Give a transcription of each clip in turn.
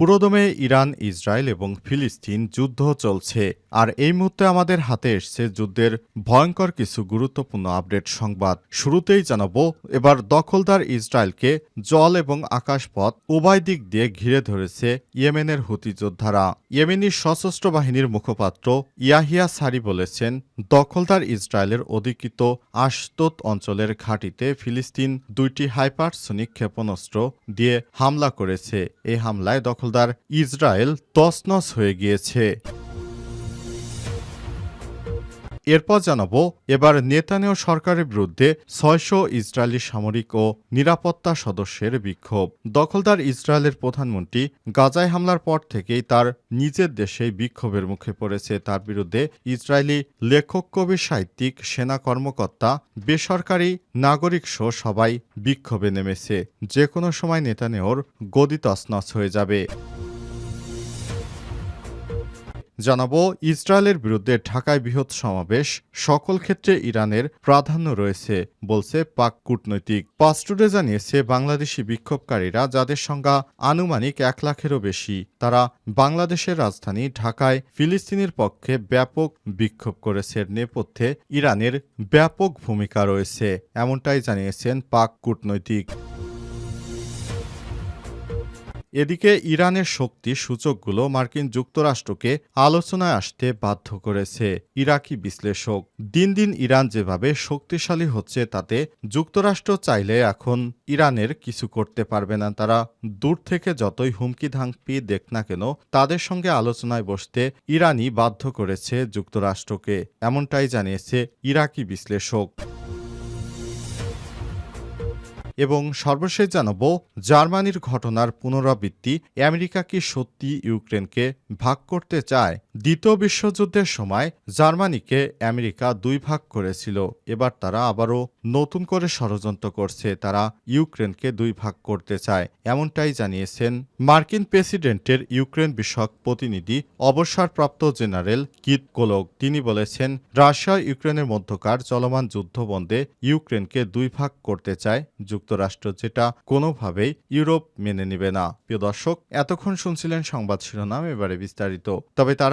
পুরোদমে Iran, Israel এবং ফিলিস্তিন যুদ্ধ চলছে। আর এই মুহূর্তে আমাদের হাতে এসছে যুদ্ধের ভয়ঙ্কর কিছু গুরুত্বপূর্ণ আপডেট সংবাদ। শুরুতেই জানাব, এবার দখলদার ইসরায়েলকে জল এবং আকাশপথ উভয় দিক দিয়ে ঘিরে ধরেছে ইয়েমেনের হুতি যোদ্ধারা। ইয়েমেনি সশস্ত্র বাহিনীর মুখপাত্র ইয়াহিয়া সারি বলেছেন, দখলদার ইসরায়েলের অধিকৃত আশতোত অঞ্চলের ঘাঁটিতে ফিলিস্তিন দুইটি হাইপারসনিক ক্ষেপণাস্ত্র দিয়ে হামলা করেছে। এই হামলায় দখলদার ইসরায়েল তছনছ হয়ে গিয়েছে। এরপর জানাব, এবার নেতানিয় সরকারের বিরুদ্ধে ছয়শো ইসরায়েলি সামরিক ও নিরাপত্তা সদস্যের বিক্ষোভ। দখলদার ইসরায়েলের প্রধানমন্ত্রী গাজায় হামলার পর থেকেই তার নিজের দেশেই বিক্ষোভের মুখে পড়েছে। তার বিরুদ্ধে ইসরায়েলি লেখক, কবি, সাহিত্যিক, সেনা কর্মকর্তা, বেসরকারি নাগরিক সহ সবাই বিক্ষোভে নেমেছে। যে কোনো সময় নেতানিয়র গদি তছনছ হয়ে যাবে। জানাব, ইসরায়েলের বিরুদ্ধে ঢাকায় বৃহৎ সমাবেশ, সকল ক্ষেত্রে ইরানের প্রাধান্য রয়েছে, বলছে পাক কূটনৈতিক। পাস্টুডে জানিয়েছে, বাংলাদেশি বিক্ষোভকারীরা যাদের সংখ্যা আনুমানিক এক লাখেরও বেশি, তারা বাংলাদেশের রাজধানী ঢাকায় ফিলিস্তিনের পক্ষে ব্যাপক বিক্ষোভ করেছে। নেপথ্যে ইরানের ব্যাপক ভূমিকা রয়েছে, এমনটাই জানিয়েছেন পাক কূটনৈতিক। এদিকে ইরানের শক্তি সূচকগুলো মার্কিন যুক্তরাষ্ট্রকে আলোচনায় আসতে বাধ্য করেছে ইরাকি বিশ্লেষক। দিন দিন ইরান যেভাবে শক্তিশালী হচ্ছে, তাতে যুক্তরাষ্ট্র চাইলে এখন ইরানের কিছু করতে পারবে না। তারা দূর থেকে যতই হুমকি ধামকি দেখ না কেন, তাদের সঙ্গে আলোচনায় বসতে ইরানই বাধ্য করেছে যুক্তরাষ্ট্রকে, এমনটাই জানিয়েছে ইরাকি বিশ্লেষক। এবং সর্বশেষ জানাব জার্মানির ঘটনার পুনরাবৃত্তি আমেরিকা কি সত্যি ইউক্রেনকে ভাগ করতে চায়? দ্বিতীয় বিশ্বযুদ্ধের সময় জার্মানিকে আমেরিকা দুই ভাগ করেছিল। এবার তারা আবারও নতুন করে ষড়যন্ত্র করছে। তারা ইউক্রেনকে দুই ভাগ করতে চায়, এমনটাই জানিয়েছেন মার্কিন প্রেসিডেন্টের ইউক্রেন বিষয়ক প্রতিনিধি, অবসরপ্রাপ্ত জেনারেল কিত কোলক। তিনি বলেছেন, রাশিয়া ইউক্রেনের মধ্যকার চলমান যুদ্ধ বন্ধে ইউক্রেনকে দুই ভাগ করতে চায়। যুক্তরাষ্ট্র যেটা কোনোভাবেই ইউরোপ মেনে নেবে না। প্রিয় দর্শক, এতক্ষণ শুনছিলেন সংবাদ শিরোনাম, এবারে বিস্তারিত। তবে তার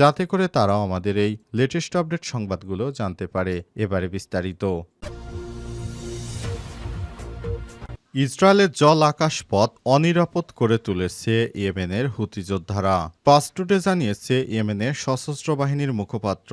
যাতে করে তারাও আমাদের এই লেটেস্ট আপডেট সংবাদগুলো জানতে পারে। এবারে বিস্তারিত। ইসরায়েলের জল আকাশ পথ অনিরাপদ করে তুলেছে ইয়েমেনের হুতি যোদ্ধারা। পাসটুডে জানিয়েছে ইয়েমেনের সশস্ত্র বাহিনীর মুখপাত্র,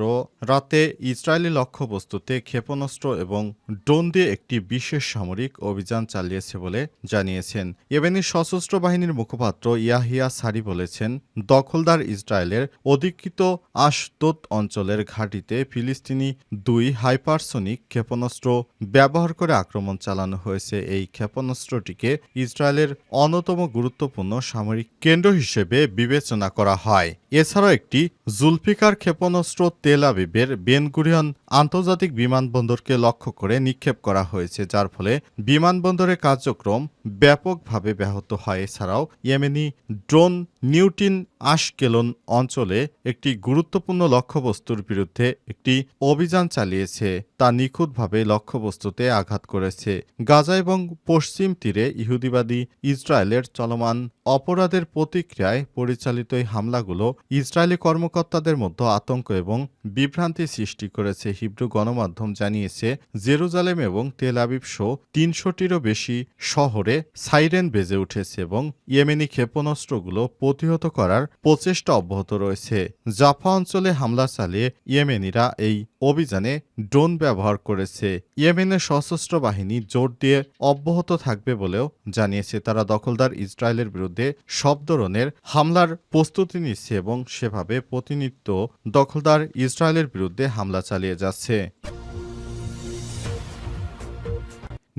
রাতে ইসরায়েলি লক্ষ্যবস্তুতে ক্ষেপণাস্ত্র এবং ড্রোন দিয়ে একটি বিশেষ সামরিক অভিযান চালিয়েছে বলে জানিয়েছেন। ইয়েমেনের সশস্ত্র বাহিনীর মুখপাত্র ইয়াহিয়া সারি বলেছেন, দখলদার ইসরায়েলের অধিকৃত আশতোত অঞ্চলের ঘাঁটিতে ফিলিস্তিনি দুই হাইপারসনিক ক্ষেপণাস্ত্র ব্যবহার করে আক্রমণ চালানো হয়েছে। এই ক্ষেপণাস্ত্রটিকে ইসরায়েলের অন্যতম গুরুত্বপূর্ণ সামরিক কেন্দ্র হিসেবে বিবেচনা করা হয়। এছাড়াও একটি জুলফিকার ক্ষেপণাস্ত্র তেল আবিবের বেনগুরিয়ন আন্তর্জাতিক বিমানবন্দরকে লক্ষ্য করে নিক্ষেপ করা হয়েছে, যার ফলে বিমানবন্দরের কার্যক্রম ব্যাপকভাবে ব্যাহত হয়। এছাড়াও, ইয়েমেনি ড্রোন নিউটিন আশকেলন অঞ্চলে একটি গুরুত্বপূর্ণ লক্ষ্যবস্তুর বিরুদ্ধে একটি অভিযান চালিয়েছে। তা নিখুঁতভাবে লক্ষ্যবস্তুতে আঘাত করেছে। গাজা এবং পশ্চিম তীরে ইহুদিবাদী ইসরায়েলের চলমান অপরাধের প্রতিক্রিয়ায় পরিচালিত এই হামলাগুলো ইসরায়েলি কর্মকর্তাদের মধ্যে আতঙ্ক এবং বিভ্রান্তি সৃষ্টি করেছে, হিব্রু গণমাধ্যম জানিয়েছে। জেরুজালেম এবং তেল আবিব সহ তিনশোটিরও বেশি শহরে সাইরেন বেজে উঠেছে এবং ইয়েমেনি ক্ষেপণাস্ত্রগুলো প্রতিহত করার প্রচেষ্টা অব্যাহত রয়েছে। জাফা অঞ্চলে হামলা চালিয়ে ইয়েমেনিরা এই অভিযানে ড্রোন ব্যবহার করেছে। ইয়েমেনের সশস্ত্র বাহিনী জোর দিয়ে অব্যাহত থাকবে বলেও জানিয়েছে। তারা দখলদার ইসরায়েলের বিরুদ্ধে সব ধরনের হামলার প্রস্তুতি নিচ্ছে এবং সেভাবে প্রতিনিধিত্ব দখলদার ইসরায়েলের বিরুদ্ধে হামলা চালিয়ে যাচ্ছে।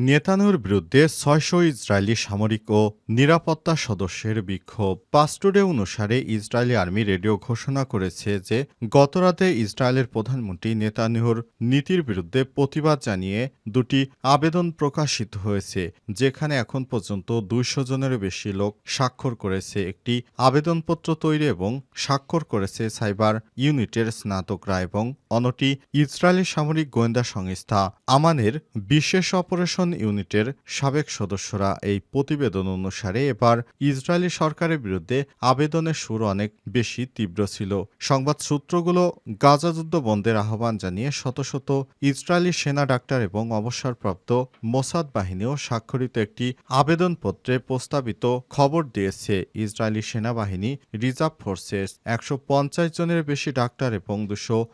নেতানুর বিরুদ্ধে ছয়শো ইসরায়েলি সামরিক ও নিরাপত্তা সদস্যের বিক্ষোভ। পাস্টুডে অনুসারে ইসরায়েলি আর্মি রেডিও ঘোষণা করেছে যে, গতরাতে ইসরায়েলের প্রধানমন্ত্রী নেতানিহুর নীতির বিরুদ্ধে প্রতিবাদ জানিয়ে দুটি আবেদন প্রকাশিত হয়েছে, যেখানে এখন পর্যন্ত দুইশো জনেরও বেশি লোক স্বাক্ষর করেছে একটি আবেদনপত্র তৈরি এবং স্বাক্ষর করেছে সাইবার ইউনিটের স্নাতকরা এবং অন্যটি ইসরায়েলি সামরিক গোয়েন্দা সংস্থা আমানের বিশেষ অপারেশন ইউনিটের সাবেক সদস্যরা এই প্রতিবেদন অনুসারে এবার ইসরায়েলি সরকারের বিরুদ্ধে আবেদনের সুর অনেক বেশি তীব্র ছিল। সংবাদ সূত্রগুলো গাজা যুদ্ধ বন্ধের আহ্বান জানিয়ে শত শত ইসরায়েলি সেনা ডাক্তার এবং অবসরপ্রাপ্ত মোসাদ বাহিনীও স্বাক্ষরিত একটি আবেদনপত্রে প্রস্তাবিত খবর দিয়েছে ইসরায়েলি সেনাবাহিনী রিজার্ভ ফোর্সেস। একশো পঞ্চাশ জনের বেশি ডাক্তার এবং দুশো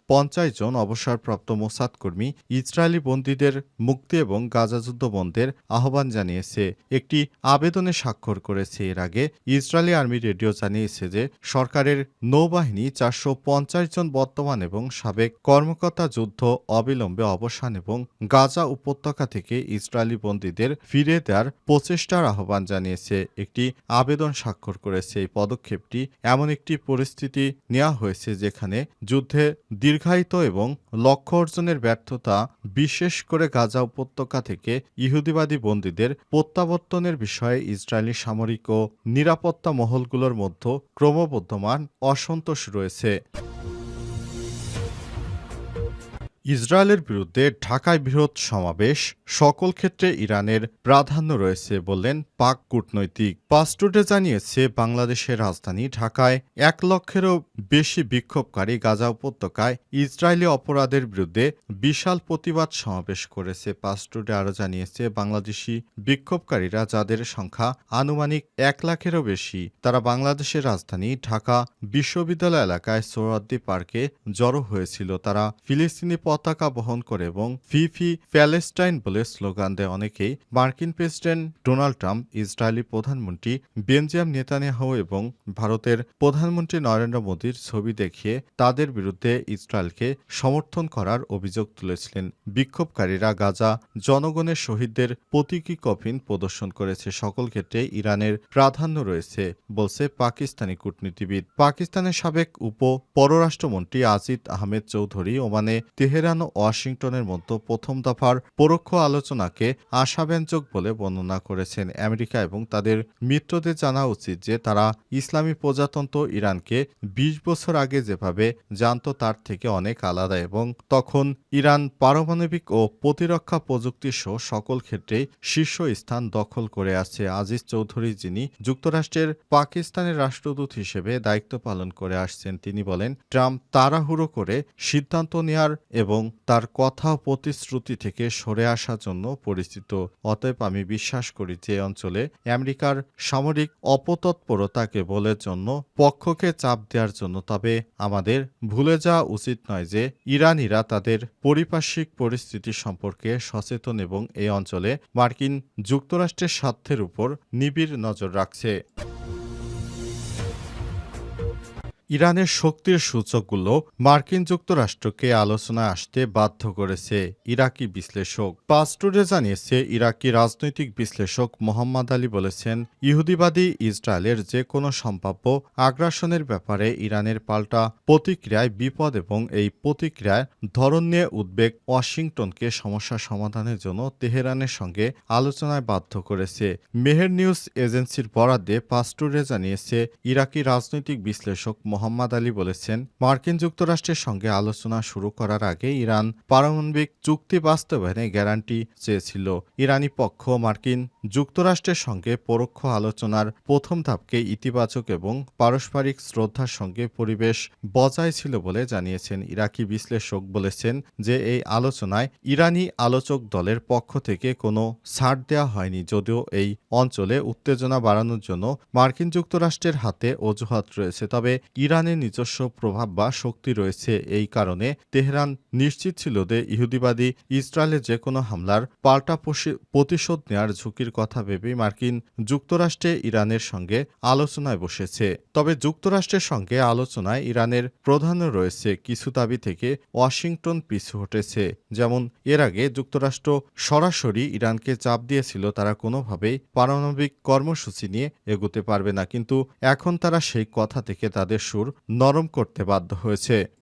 জন অবসরপ্রাপ্ত মোসাদ কর্মী ইসরায়েলি বন্দীদের মুক্তি এবং গাজা যুদ্ধ বন্ধের আহ্বান জানিয়েছে। একটি আবেদনে স্বাক্ষর করেছে এর আগে ইসরায়েলি আর্মি রেডিও জানিয়েছে যে, সরকারের নৌবাহিনী চারশো পঞ্চাশ জন বর্তমান এবং সাবেক কর্মকর্তা যুদ্ধ অবিলম্বে অবসান এবং গাজা উপত্যকা থেকে ইসরায়েলি বন্দীদের ফিরে দেওয়ার প্রচেষ্টার আহ্বান জানিয়েছে। একটি আবেদন স্বাক্ষর করেছে। এই পদক্ষেপটি এমন একটি পরিস্থিতি নেওয়া হয়েছে যেখানে যুদ্ধে দীর্ঘায়িত এবং লক্ষ্য অর্জনের ব্যর্থতা বিশেষ করে গাজা উপত্যকা থেকে ইহুদিবাদী বন্দীদের প্রত্যাবর্তনের বিষয়ে ইসরায়েলি সামরিক ও নিরাপত্তা মহলগুলোর মধ্যে ক্রমবর্ধমান অসন্তোষ রয়েছে। ইসরায়েলের বিরুদ্ধে ঢাকায় বৃহৎ সমাবেশ, সকল ক্ষেত্রে ইরানের প্রাধান্য রয়েছে বললেন পাক কূটনৈতিক। পাসটুডে জানিয়েছে, বাংলাদেশের রাজধানী ঢাকায় এক লক্ষেরও বেশি বিক্ষোভকারী গাজা উপত্যকায় ইসরায়েলি অপরাধের বিরুদ্ধে বিশাল প্রতিবাদ সমাবেশ করেছে। পাসটুডে আরও জানিয়েছে, বাংলাদেশি বিক্ষোভকারীরা যাদের সংখ্যা আনুমানিক এক লাখেরও বেশি, তারা বাংলাদেশের রাজধানী ঢাকা বিশ্ববিদ্যালয় এলাকায় সোহরাদ্দি পার্কে জড়ো হয়েছিল। তারা ফিলিস্তিনি পতাকা বহন করে এবং ফি ফি প্যালেস্টাইন বলে স্লোগান দেয় অনেকেই। মার্কিন প্রেসিডেন্ট ডোনাল্ড ট্রাম্প, ইসরায়েলি প্রধানমন্ত্রী বেনজিয়াম নেতানিয়াহু এবং ভারতের প্রধানমন্ত্রী নরেন্দ্র মোদীর ছবি দেখিয়ে তাদের বিরুদ্ধে ইসরায়েলকে সমর্থন করার অভিযোগ তুলেছিলেন। বিক্ষোভকারীরা গাজা জনগণের শহীদদের প্রতীকী কফিন প্রদর্শন করেছে। সকল ক্ষেত্রে ইরানের প্রাধান্য রয়েছে, বলছে পাকিস্তানি কূটনীতিবিদ। পাকিস্তানের সাবেক উপ পররাষ্ট্রমন্ত্রী আজিদ আহমেদ চৌধুরী ওমানে তেহরান ও ওয়াশিংটনের মধ্যে প্রথম দফার পরোক্ষ আলোচনাকে আশাব্যঞ্জক বলে বর্ণনা করেছেন আমেরিকা এবং তাদের মিত্রদের জানা উচিত যে তারা ইসলামী প্রজাতন্ত্র ইরানকে ২০ বছর আগে যেভাবে জানত তার থেকে অনেক আলাদা এবং তখন ইরান পারমাণবিক ও প্রতিরক্ষা প্রযুক্তি সহ সকল ক্ষেত্রেই শীর্ষ স্থান দখল করে আছে। আজিজ চৌধুরী যিনি যুক্তরাষ্ট্রের পাকিস্তানের রাষ্ট্রদূত হিসেবে দায়িত্ব পালন করে আসছেন, তিনি বলেন, ট্রাম্প তাড়াহুড়ো করে সিদ্ধান্ত নেয়ার এবং তার কথা প্রতিশ্রুতি থেকে সরে আসার জন্য পরিচিত। অতএব আমি বিশ্বাস করি যে অঞ্চলে আমেরিকার সামরিক অপতৎপরতা কেবলের জন্য, পক্ষকে চাপ দেওয়ার জন্য, তবে আমাদের ভুলে যাওয়া উচিত নয় যে ইরানিরা তাদের পরিপার্শ্বিক পরিস্থিতি সম্পর্কে সচেতন এবং এই অঞ্চলে মার্কিন যুক্তরাষ্ট্রের স্বার্থের উপর নিবিড় নজর রাখছে। ইরানের শক্তির সূচকগুলো মার্কিন যুক্তরাষ্ট্রকে আলোচনায় আসতে বাধ্য করেছে ইরাকি বিশ্লেষক। পাস্টুরে জানিয়েছে, ইরাকি রাজনৈতিক বিশ্লেষক মোহাম্মদ আলী বলেছেন, ইহুদিবাদী ইসরায়েলের যে কোনো সম্ভাব্য আগ্রাসনের ব্যাপারে ইরানের পাল্টা প্রতিক্রিয়ায় বিপদ এবং এই প্রতিক্রিয়ায় ধরন নিয়ে উদ্বেগ ওয়াশিংটনকে সমস্যা সমাধানের জন্য তেহরানের সঙ্গে আলোচনায় বাধ্য করেছে। মেহের নিউজ এজেন্সির বরাদ্দে পাস্টুরে জানিয়েছে, ইরাকি রাজনৈতিক বিশ্লেষক মোহাম্মদ আলী বলেছেন, মার্কিন যুক্তরাষ্ট্রের সঙ্গে আলোচনা শুরু করার আগে ইরান পারমাণবিক চুক্তি বাস্তবায়নে গ্যারান্টি চেয়েছিল। ইরানি পক্ষ মার্কিন যুক্তরাষ্ট্রের সঙ্গে পরোক্ষ আলোচনার প্রথম ধাপকে ইতিবাচক এবং পারস্পরিক শ্রদ্ধার সঙ্গে পরিবেশ বজায় ছিল বলে জানিয়েছেন ইরাকি বিশ্লেষক বলেছেন যে এই আলোচনায় ইরানি আলোচক দলের পক্ষ থেকে কোনো ছাড় দেওয়া হয়নি যদিও এই অঞ্চলে উত্তেজনা বাড়ানোর জন্য মার্কিন যুক্তরাষ্ট্রের হাতে অজুহাত রয়েছে। তবে ইরানের নিজস্ব প্রভাব বা শক্তি রয়েছে এই কারণে তেহরান নিশ্চিত ছিল যে ইহুদিবাদী ইসরায়েলের যে কোনো হামলার পাল্টা প্রতিশোধ নেওয়ার ঝুঁকির কথা ভেবেই মার্কিন যুক্তরাষ্ট্রে ইরানের সঙ্গে আলোচনায় বসেছে। তবে যুক্তরাষ্ট্রের সঙ্গে আলোচনায় ইরানের প্রধানও রয়েছে কিছু দাবি থেকে ওয়াশিংটন পিছু হটেছে। যেমন, এর আগে যুক্তরাষ্ট্র সরাসরি ইরানকে চাপ দিয়েছিল, তারা কোনোভাবেই পারমাণবিক কর্মসূচি নিয়ে এগোতে পারবে না। কিন্তু এখন তারা সেই কথা থেকে তাদের সুর নরম করতে বাধ্য হয়েছে।